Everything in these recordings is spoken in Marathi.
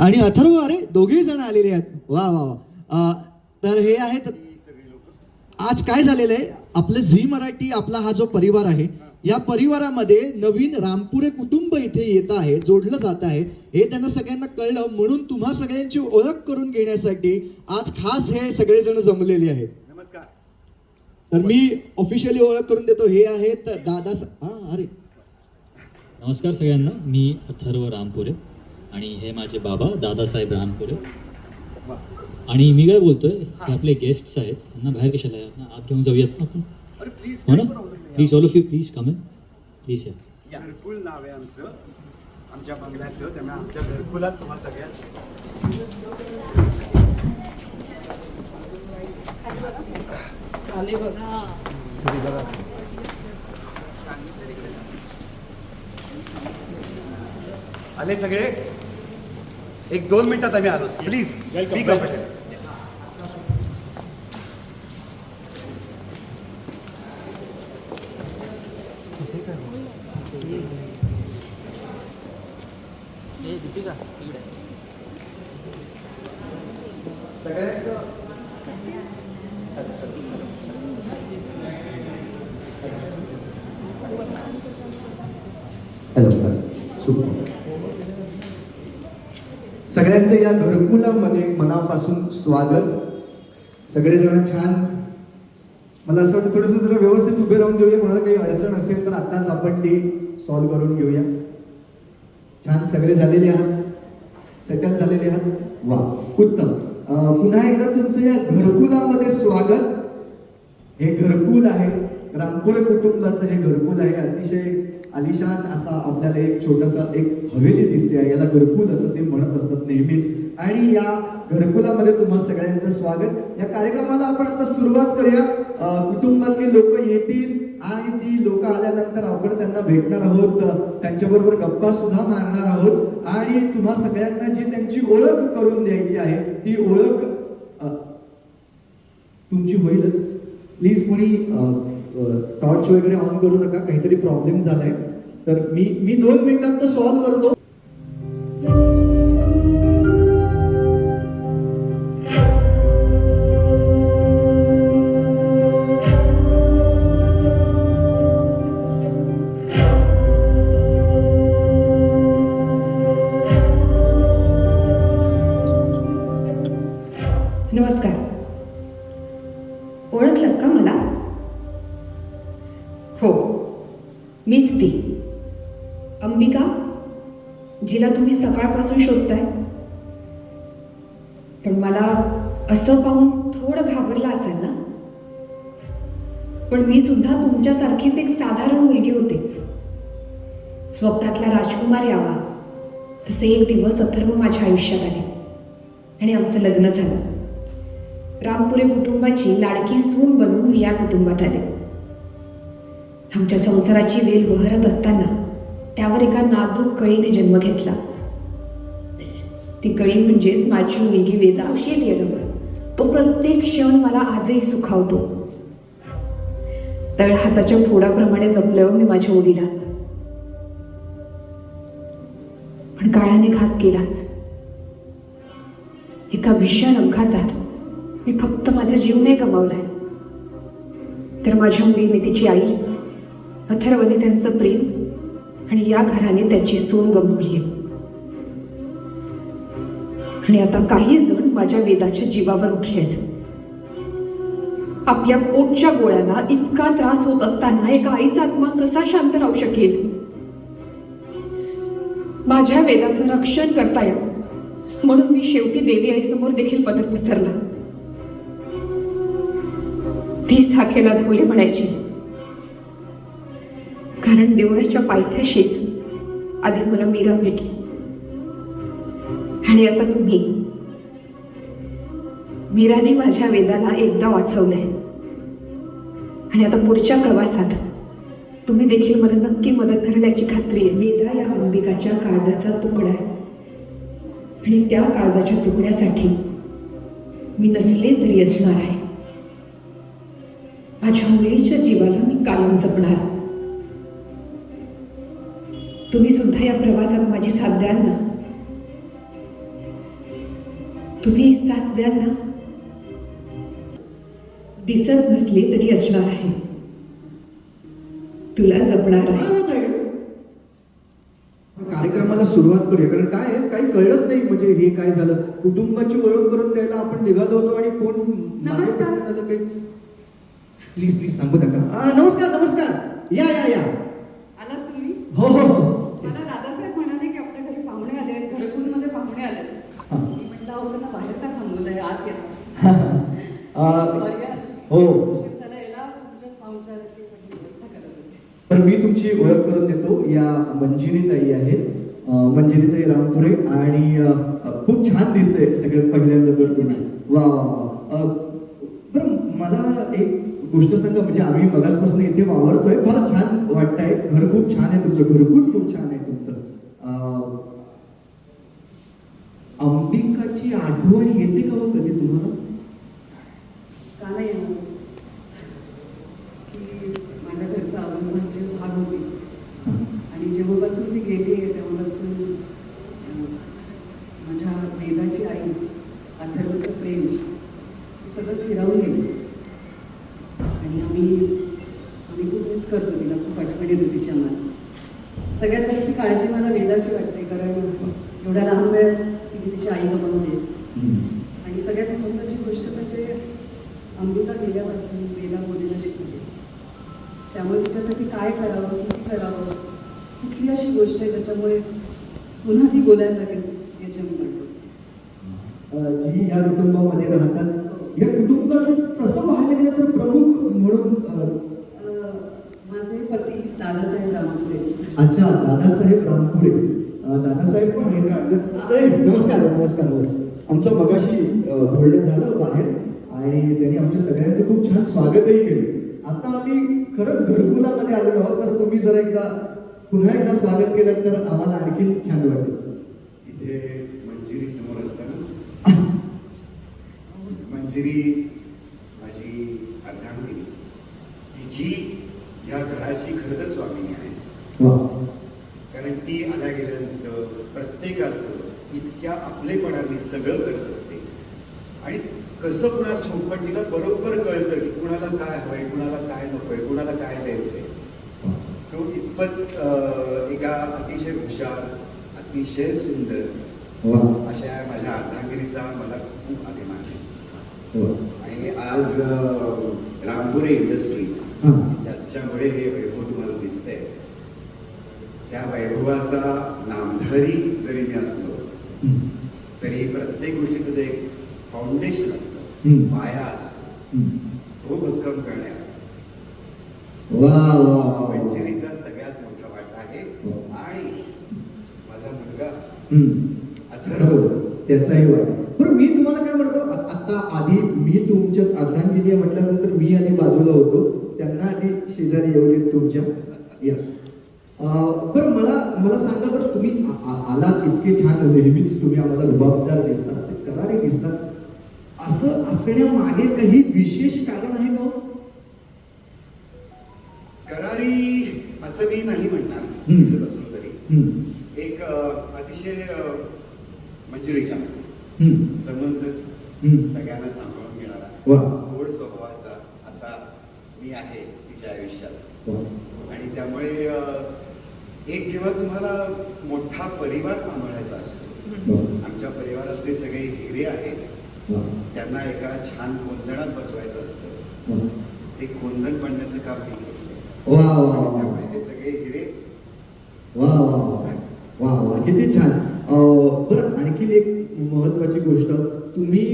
आणि अथर्व अरे दोघेही जण आलेले आहेत. वा वा तर हे आहेत. आज काय झालेलं आहे? आपलं झी मराठी आपला हा जो परिवार आहे या परिवारामध्ये नवीन रामपुरे कुटुंब इथे येत आहे जोडलं जात आहे. हे त्यांना सगळ्यांना कळलं. म्हणून तुम्हा सगळ्यांची ओळख करून घेण्यासाठी आज खास हे सगळेजण जमलेले आहेत. नमस्कार. तर मी ऑफिशियली ओळख करून देतो. हे आहेत दादा स- हा अरे. नमस्कार सगळ्यांना. मी अथर्व रामपुरे. आणि हे माझे बाबा दादासाहेब रामपुरे. आणि मी काय बोलतोय हे आपले गेस्ट्स आहेत. यांना बाहेर कशाला आत घेऊन जाऊयात ना आपण? अरे प्लीज हो ना? Please all of you please come in please या घरकुल नाव आहे आमचं आमच्या बंगल्याचं त्यामुळे आमच्या घरकुलात तुम्हा सगळ्यात आले बघा. आले सगळे? एक दोन मिनिटात आम्ही आलो प्लीज बी कम्फर्टेबल सगळ्यांचं हॅलो सगळ्यांचं या घरकुलामध्ये मनापासून स्वागत. सगळेजण छान. मला असं वाटतं थोडंसं जरा व्यवस्थित उभे राहून घेऊया. कोणाला काही अडचण असेल तर आत्ताच आपण ती सॉल्व्ह करून घेऊया. छान सगळे झालेले आहात. सेटल झालेले आहात. वा उत्तम. पुन्हा एकदा तुमचं या घरकुलामध्ये स्वागत. हे घरकुल आहे. रामपुरे कुटुंबाचं हे घरकुल आहे. अतिशय आलिशान असा आपल्याला एक छोटासा एक हवेली दिसते आहे. याला घरकुल असं ते म्हणत असतात नेहमीच. आणि या घरकुलामध्ये तुम्हा सगळ्यांचं स्वागत. या कार्यक्रमाला आपण आता सुरुवात करूया. कुटुंबातली लोक येतील आणि ती लोक आल्यानंतर आपण त्यांना भेटणार आहोत. त्यांच्याबरोबर गप्पा सुद्धा मारणार आहोत. आणि तुम्हा सगळ्यांना जी त्यांची ओळख करून द्यायची आहे ती ओळख तुमची होईलच. प्लीज कोणी टॉर्च वगैरे ऑन करू नका काहीतरी प्रॉब्लेम झालाय. तर मी मी दोन मिनिटात सॉल्व्ह करतो. हो. मीच ती. अंबिका जिला तुम्ही सकाळपासून शोधताय? पण मला असं पाहून थोडं घाबरलं असेल ना? पण मी सुद्धा तुमच्यासारखीच एक साधारण मुलगी होते. स्वप्नातला राजकुमार यावा. तसे एक दिवस अथर्व माझ्या आयुष्यात आले. आणि आमचं लग्न झालं. रामपुरे कुटुंबाची लाडकी सून बनून मी या कुटुंबात आले. आमच्या संसाराची वेल बहरत असताना त्यावर एका नाजूक कळीने जन्म घेतला. ती कळी म्हणजेच माझी मुलगी वेदा. उशीर तो प्रत्येक क्षण मला आजही सुखावतो. तळ हाताच्या फोडाप्रमाणे जपलं मी माझ्या मुलीला. पण काळाने घात केलाच. एका भीषण अपघातात मी फक्त माझा जीव नाही गमावलाय. तर माझ्या मुलीने तिची आई अथर्वने त्यांचं प्रेम आणि या घराने त्यांची सून गमवली आहे. आणि आता काही जण माझ्या वेदाच्या जीवावर उठलेत आपल्या पोटच्या गोळ्याला इतका त्रास होत असताना एका आईचा आत्मा कसा शांत राहू शकेल? माझ्या वेदाचं रक्षण करता यावं. म्हणून मी शेवटी देवी आईसमोर देखील पदर पसरला. तीच झाकेला धावले म्हणायची. कारण देवळाच्या पायथ्याशीच आधी मला मीरा भेटली. आणि आता तुम्ही मीराने माझ्या वेदाला एकदा वाचवलंय. आणि आता पुढच्या प्रवासात तुम्ही देखील मला नक्की मदत कराल याची खात्री आहे. वेदा या अंबिकाच्या काळजाचा तुकडा आहे. आणि त्या काळजाच्या तुकड्यासाठी मी नसले तरी असणार आहे. माझ्या मुलीच्या जीवाला मी कायम जपणार तुम्ही सुद्धा या प्रवासात माझी साथ द्याल ना? तुम्ही साथ द्याल ना? दिसत नसले तरी असणार आहे. तुला जपणार आहे. आहे? कार्यक्रमाला सुरुवात करूया. कारण काय आहे, काही कळलंच नाही. म्हणजे हे काय झालं? कुटुंबाची ओळख करून द्यायला आपण निघालो होतो आणि कोण नमस्कार. आलं प्लीज प्लीज सांगू नका. नमस्कार नमस्कार. या या या. आलात तुम्ही? हो हो हो मला दादासाहेब म्हणाले की आपल्या घरी पाहुणे आले आहेत घरकुलमध्ये पाहुणे आले. हा. मी म्हटलं अहो त्यांना बाहेर का थांबवलंय? आत या. आ, सॉरी हो. उशीर झाला याला तुमच्याच पाहुणचाराची सगळी व्यवस्था करत होते. तर मी तुमची ओळख करून देतो. या मंजिरी ताई आहेत. अं, मंजिरी ताई रामपुरे आणि खूप छान दिसते सगळ्यात पहिल्यांदा तर तुम्ही. वा बरं मला एक गोष्ट सांगा. म्हणजे आम्ही मगासपासून इथे वावरतोय. फार छान वाटतंय. घर खूप छान आहे तुमचं. घरकुल खूप छान आहे तुमचं. अं, अंबिकाची आठवण येते का हो कधी तुम्हाला? का नाही की माझ्या घरचा अविभाज्य भाग होती. आणि जेव्हापासून ती गेली आहे तेव्हापासून माझ्या वेदाची आई अथर्वचं प्रेम सगळंच हिरावून गेलं. आणि आम्ही आम्ही खूप मिस करतो तिला खूप आठवण येतो तिच्या आम्हाला सगळ्यात जास्त काळजी मला वेदाची वाटते कारण एवढ्या लहान वेळात तिने तिची आई गमावली आणि सगळ्यात महत्त्वाची गोष्ट म्हणजे अंबिका गेल्यापासून वेदा बोलायला शिकली. त्यामुळे तिच्यासाठी काय करावं किती करावं कुठली अशी गोष्ट आहे ज्याच्यामुळे पुन्हा ती बोलायला लागेल याच्या मी म्हणतो अ, जी या कुटुंबामध्ये राहतात या कुटुंबाचं तसं पाहायला गेलं तर प्रमुख म्हणून माझे पती दादासाहेब रामपुरे. अच्छा दादासाहेब रामपुरे. नमस्कार. नमस्कार. आमचं मगाशी बोलणं झालं बाहेर आणि त्यांनी आमच्या सगळ्यांचं खूप छान स्वागतही केलं. आता आम्ही खरंच घरकुलामध्ये आलेलो आहोत तर तुम्ही जरा एकदा पुन्हा एकदा स्वागत केलं तर आम्हाला आणखीन छान वाटेल. इथे मंजिरी समोर असताना मंजिरी माझी अर्धांगिनी की जी या घराची खरंच स्वामिनी आहे. वा. गेल्यांचं प्रत्येकाचं इतक्या आपलेपणाने सगळं करत असते. आणि कसं कुणास ठाऊक पण तिला बरोबर कळतं की कुणाला काय हवंय कुणाला काय नकोय कुणाला काय द्यायचंय. सो इतपत एका अतिशय हुशार अतिशय सुंदर वा अशा माझ्या अर्धांगिरीचा मला खूप अभिमान आहे. वा आणि आज रामपुरे इंडस्ट्रीज हां. ज्याच्यामुळे हे वैभव तुम्हाला दिसतंय त्या वैभवाचा नामधारी जरी मी असलो. तरी प्रत्येक गोष्टीचं जे एक फाउंडेशन असतं. पाया असतो. तो भक्कम वा मंजिरीचा सगळ्यात मोठा वाटा आहे हो. आणि माझा मुलगा. अथर्व बरोबर त्याचाही वाटा बरं मी तुम्हाला काय म्हणतो आता आधी मी तुमच्या अर्धांगिनी म्हटल्यानंतर मी आधी बाजूला होतो त्यांना आधी शेजारी येऊ देत तुमच्या या बरं मला मला सांगा बरं तुम्ही आ- आ- आलात इतके छान नेहमीच तुम्ही आम्हाला रुबाबदार दिसता असे करारे दिसतात असं असण्यामागे काही विशेष कारण आहे का हो? करारी असं मी नाही म्हणणार. दिसत असलो तरी. एक अतिशय मंजुरीच्या. समंजस हम्म. सगळ्यांना सांभाळून घेणारा गोड स्वभावाचा असा मी आहे तिच्या आयुष्यात आणि त्यामुळे एक जेव्हा तुम्हाला मोठा परिवार सांभाळायचा असतो वा आमच्या परिवारात जे सगळे हिरे आहेत वा त्यांना एका छान गोंधळात बसवायचं असतं. वा ते गोंधळ बनण्याचं काम मी त्यामुळे ते सगळे हिरे. वा वा वा. किती छान. बरं आणखीन एक महत्वाची गोष्ट. तुम्ही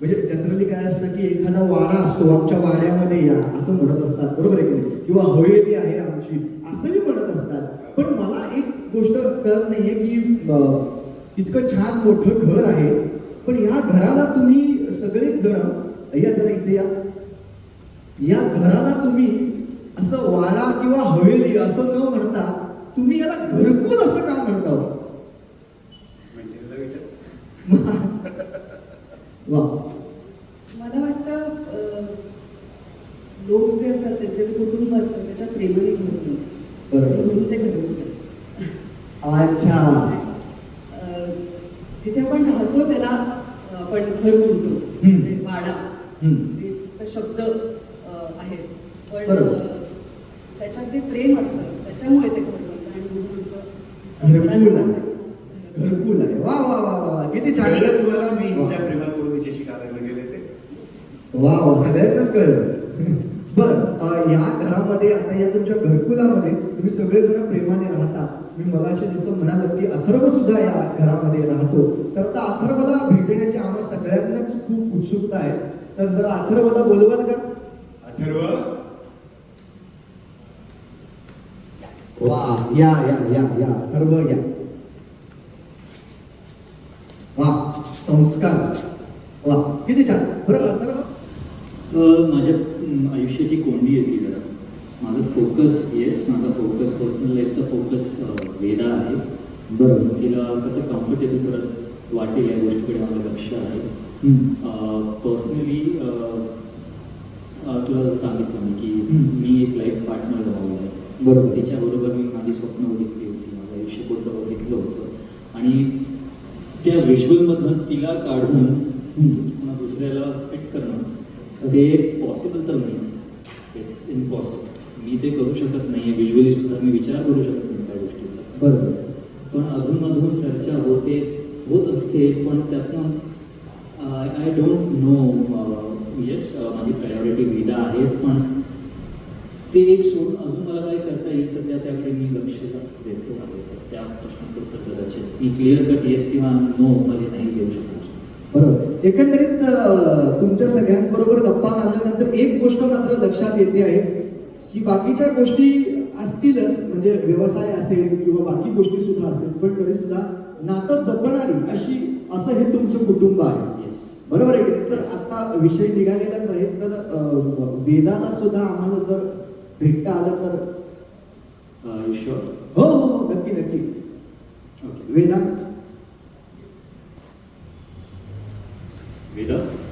म्हणजे जनरली काय असतं की एखादा वाडा असतो आमच्या वाड्यामध्ये या असं म्हणत असतात. बरोबर आहे की नाही? किंवा हवेली आहे आमची असंही म्हणत असतात. पण मला एक गोष्ट कळत नाहीये की इतकं छान मोठं घर आहे. पण या घराला तुम्ही सगळेच जण या जरा इथे या. या घराला तुम्ही असं वाडा किंवा हवेली असं न म्हणता तुम्ही याला घरकुल असं का म्हणता हो? म्हणजे वा मला वाटतं अं, लोक जे असतात त्याचे जे कुटुंब असतं त्याच्या प्रेमाने घडून बरोबर. ते अच्छा. जिथे आपण राहतो त्याला आपण घर बोलतो म्हणजे वाडा. शब्द आहेत. पण त्याच्यात जे प्रेम असतं त्याच्यामुळे ते घर बनतं आणि गुरुकुलचं घरकुल आहे. घरकुल आहे. वा वा वा वा किती छान. तुम्हाला मी. हिच्या प्रेमाकडून हिच्याशी करायला गेले ते वा वा. सगळ्यांनाच कळलं. घरामध्ये आता या तुमच्या घरकुलामध्ये तुम्ही सगळेजण प्रेमाने राहता. मी मगाशी जसं म्हणाल की अथर्व सुद्धा या घरामध्ये राहतो. तर आता अथर्वला भेटण्याची आम्हा सगळ्यांनाच खूप उत्सुकता आहे. तर जरा अथर्वला बोलवाल का? अथर्व? वा या या या या. अथर्व या. वा संस्कार. वा किती छान. बरं अथर्व? माझ्या आयुष्याची कोंडी येते जरा. माझं फोकस येस माझा फोकस पर्सनल लाईफचा फोकस वेदा आहे. बरोबर. तिला कसं कम्फर्टेबल करत वाटेल या गोष्टीकडे माझं लक्ष आहे. पर्सनली तुला सांगितलं मी की. मी एक लाईफ पार्टनर गमावला आहे. बरोबर. तिच्याबरोबर मी माझी स्वप्न बघितली होती माझं आयुष्य पुढचं बघितलं होतं. आणि त्या व्हिज्युअलमधनं तिला काढून. पुन्हा दुसऱ्याला फिट करणं ते पॉसिबल तर नाहीच. इट्स इम्पॉसिबल मी ते करू शकत नाही आहे व्हिज्युअली सुद्धा मी विचार करू शकत नाही त्या गोष्टीचा. बरोबर. पण अधूनमधून चर्चा होते होत असते पण त्यातनं आय डोंट नो येस माझी प्रायोरिटी वेदा आहे पण ते एक सोडून अजून मला काय करता येईल सध्या त्याकडे मी लक्ष जास्त देतो आहे. त्या प्रश्नाचं उत्तर कदाचित मी क्लिअर कट येस किंवा नो मध्ये नाही देऊ शकतो बरोबर. एकंदरीत तुमच्या सगळ्यांबरोबर गप्पा मारल्यानंतर एक गोष्ट मात्र लक्षात येते आहे की बाकीच्या गोष्टी असतीलच म्हणजे व्यवसाय असेल किंवा बाकी गोष्टी सुद्धा असतील पण तरी सुद्धा नातं जपणारी अशी असं हे तुमचं कुटुंब आहे. बरोबर आहे तर आता विषय निघालेलाच आहे तर वेदाला सुद्धा आम्हाला जर भेटता आलं तर? Uh, ईश्वर हो, हो हो नक्की नक्की. वेदा? वेदा?